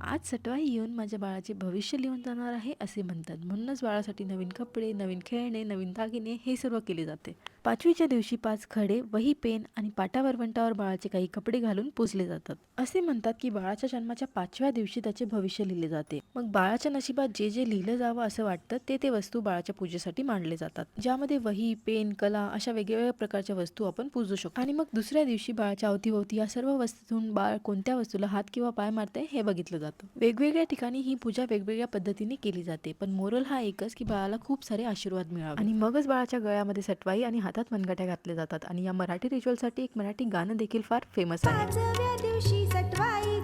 आज सटवाई येऊन माझ्या बाळाचे भविष्य लिहून जाणार आहे असे म्हणतात. म्हणूनच बाळासाठी नवीन कपडे नवीन खेळणे नवीन दागिने हे सर्व केले जाते. पाचवीच्या दिवशी पाच खडे वही पेन आणि पाटावर वंटावर बाळाचे काही कपडे घालून पुजले जातात. असे म्हणतात की बाळाच्या जन्माच्या पाचव्या दिवशी त्याचे भविष्य लिहिले जाते. मग बाळाच्या नशिबात जे जे लिहिलं जावं असं वाटतं ते ते वस्तू बाळाच्या पूजेसाठी मांडले जातात. ज्यामध्ये वही पेन कला अशा वेगवेगळ्या प्रकारच्या वस्तू आपण पूजू शकतो. आणि मग दुसऱ्या दिवशी बाळाच्या अवतीभोवती या सर्व वस्तूतून बाळ कोणत्या वस्तूला हात किंवा पाय मारते हे बघितलं जातं. वेगवेगळ्या ठिकाणी ही पूजा वेगवेगळ्या पद्धतीने केली जाते. पण मोरल हा एकच की बाळाला खूप सारे आशीर्वाद मिळावे. आणि मगच बाळाच्या गळ्यामध्ये सटवाई आणि हातात मनगट्या घातल्या जातात. आणि या मराठी रिच्युअलसाठी एक मराठी गाणं देखील फार फेमस आहे. पाचव्या दिवशी सटवाई